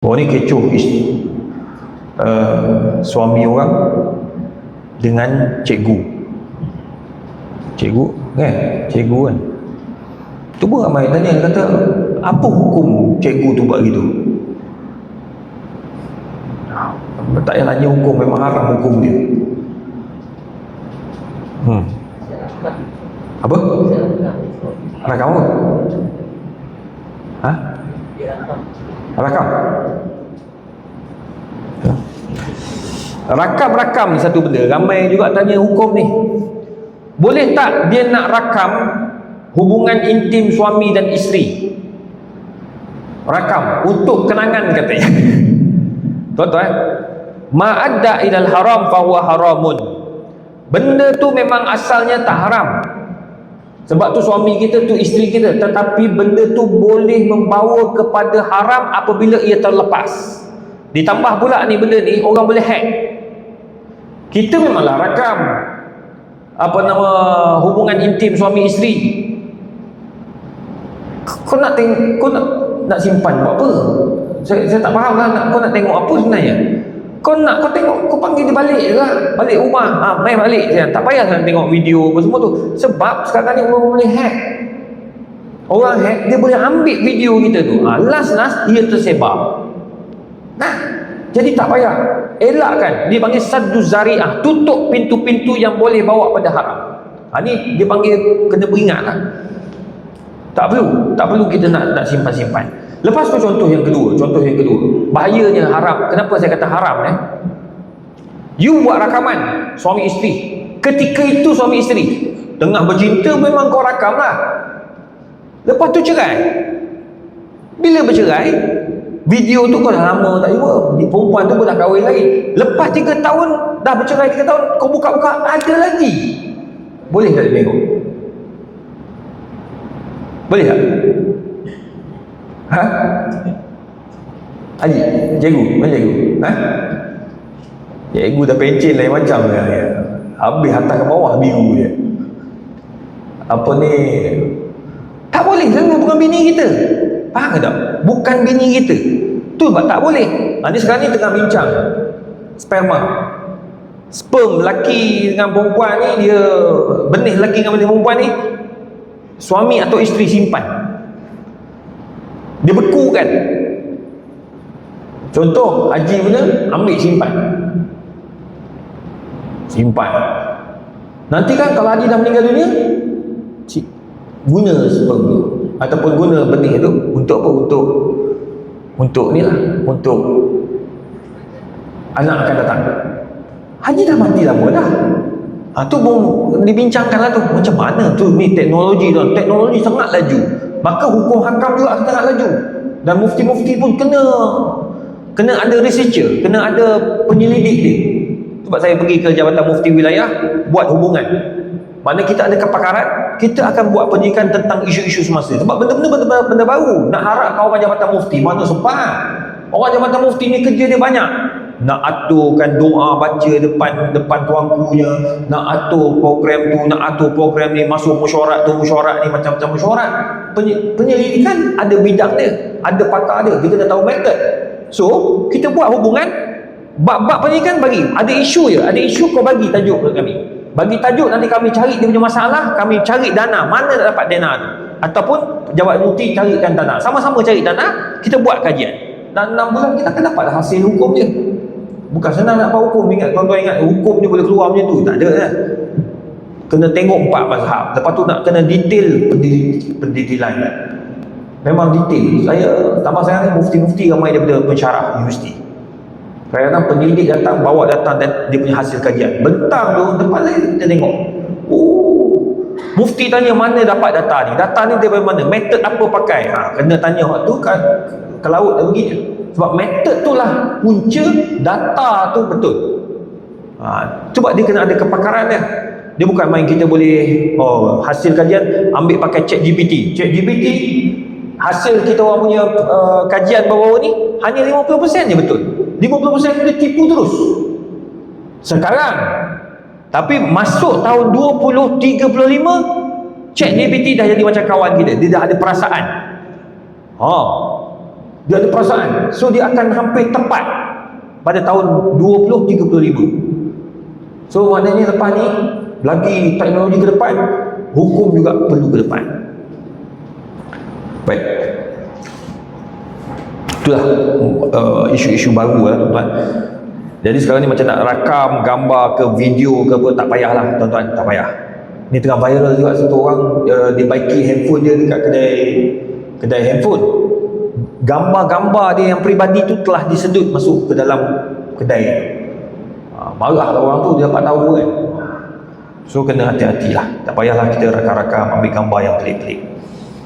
Oh ni kecoh uh, suami orang dengan cikgu. Cikgu kan? Cikgu kan. Tu pun ramai tanya kata apa hukum cikgu tu buat gitu? Tak payah tanya hukum memang haram hukum dia. Hmm. Apa? Rakam apa? Ha? Rakam. Rakam-rakam satu benda. Ramai juga tanya hukum ni. Boleh tak dia nak rakam hubungan intim suami dan isteri? Rakam untuk kenangan katanya. Tuan-tuan, ma'adda ilal haram fahuwa haramun. Benda tu memang asalnya tak haram. Sebab tu suami kita tu isteri kita tetapi benda tu boleh membawa kepada haram apabila ia terlepas. Ditambah pula ni benda ni orang boleh hack. Kita memanglah rakam apa nama hubungan intim suami isteri. Kau nak tengok kau nak nak simpan buat apa? Saya, saya tak faham lah nak, kau nak tengok apa sebenarnya. Kau nak kau tengok kau panggil dia balik je lah. Balik rumah. Ha, main balik je. Tak payah nak tengok video apa semua tu. Sebab sekarang ni orang boleh hack. Orang hack dia boleh ambil video kita tu. Ha, last last dia tersebar. Nah, jadi tak payah. Elakkan. Dia panggil saddu zari'ah. Tutup pintu-pintu yang boleh bawa pada haram. Ha, ni dia panggil kena beringat lah. Tak perlu. Tak perlu kita nak nak simpan-simpan. Lepas tu contoh yang kedua, contoh yang kedua. Bahayanya haram. Kenapa saya kata haram eh? You buat rakaman suami isteri. Ketika itu suami isteri tengah bercinta memang kau rakam lah. Lepas tu cerai. Bila bercerai, video tu kau dah lama tak jumpa. Perempuan tu pun dah kahwin lagi. Lepas 3 tahun, dah bercerai 3 tahun, kau buka-buka, ada lagi. Boleh tak tengok? Boleh tak? Ha? Haji, cikgu, mana cikgu? Ha? Cikgu dah pencin lain macam ya. Habis hantar ke bawah biru dia. Apa ni? Tak boleh jangan bukan bini kita. Faham tak? Bukan bini kita. Tu sebab tak boleh. Ha, ni sekarang ni tengah bincang. Sperma. Sperm lelaki dengan perempuan ni dia benih lelaki dengan benih perempuan ni suami atau isteri simpan. Dia beku kan? Contoh, haji punya ambil simpan. Simpan. Nanti kan kalau haji dah meninggal dunia, cik, guna tu ataupun guna benih tu untuk apa? Untuk untuk ni lah, untuk anak akan datang. Haji dah mati lama dah. Ha, tu pun dibincangkan lah tu. Macam mana tu ni teknologi tu. Teknologi sangat laju. Maka hukum hakam juga sangat laju. Dan mufti-mufti pun kena kena ada researcher, kena ada penyelidik dia. Sebab saya pergi ke Jabatan Mufti Wilayah buat hubungan. Mana kita ada kepakaran, kita akan buat penyidikan tentang isu-isu semasa. Sebab benda-benda benda, benda baru. Nak harap kau orang Jabatan Mufti, mana sempat. Orang Jabatan Mufti ni kerja dia banyak. Nak aturkan doa baca depan depan tuankunya, nak atur program tu, nak atur program ni masuk mesyuarat tu, mesyuarat ni macam-macam mesyuarat. Penyelidikan ada bidang dia, ada pakar dia, kita dah tahu method. So, kita buat hubungan bab-bab penyelidikan bagi, ada isu je, ada isu kau bagi tajuk kepada kami. Bagi tajuk nanti kami cari dia punya masalah, kami cari dana, mana nak dapat dana tu. Ataupun jawab mufti carikan dana. Sama-sama cari dana, kita buat kajian. Dan 6 bulan kita akan dapat hasil hukum dia. Bukan senang nak buat hukum. Ingat tuan-tuan ingat hukum ni boleh keluar macam tu. Tak ada kan? Kena tengok empat mazhab. Lepas tu nak kena detail pendidiklan. Memang detail. Saya tambah saya ni mufti-mufti ramai daripada pensyarah universiti. Kadang-kadang penyelidik datang bawa datang dan dia punya hasil kajian. Bentang tu depan saya kita tengok. Oh, mufti tanya mana dapat data ni? Data ni daripada mana? Metod apa pakai? Ha, kena tanya waktu kan ke laut dah pergi sebab metod tu lah punca data tu betul ha, cuba dia kena ada kepakaran dia dia bukan main kita boleh oh, hasil kajian ambil pakai chat GPT chat GPT hasil kita orang punya uh, kajian baru-baru ni hanya 50% je betul. 50% dia tipu terus. Sekarang tapi masuk tahun 2035 chat GPT dah jadi macam kawan kita. Dia dah ada perasaan. Ha. dia ada perasaan. So dia akan hampir tepat pada tahun 2035 so maknanya lepas ni lagi teknologi ke depan hukum juga perlu ke depan baik. Itulah uh, isu-isu baru lah tuan-tuan. Jadi sekarang ni macam nak rakam gambar ke video ke apa tak payahlah tuan-tuan tak payah. Ni tengah viral juga satu orang uh, dia baiki handphone dia dekat kedai kedai handphone. Gambar-gambar dia yang peribadi tu telah disedut masuk ke dalam kedai. Uh, marah lah orang tu dia dapat tahu kan. So kena hati-hatilah. Tak payahlah kita rakam-rakam ambil gambar yang pelik-pelik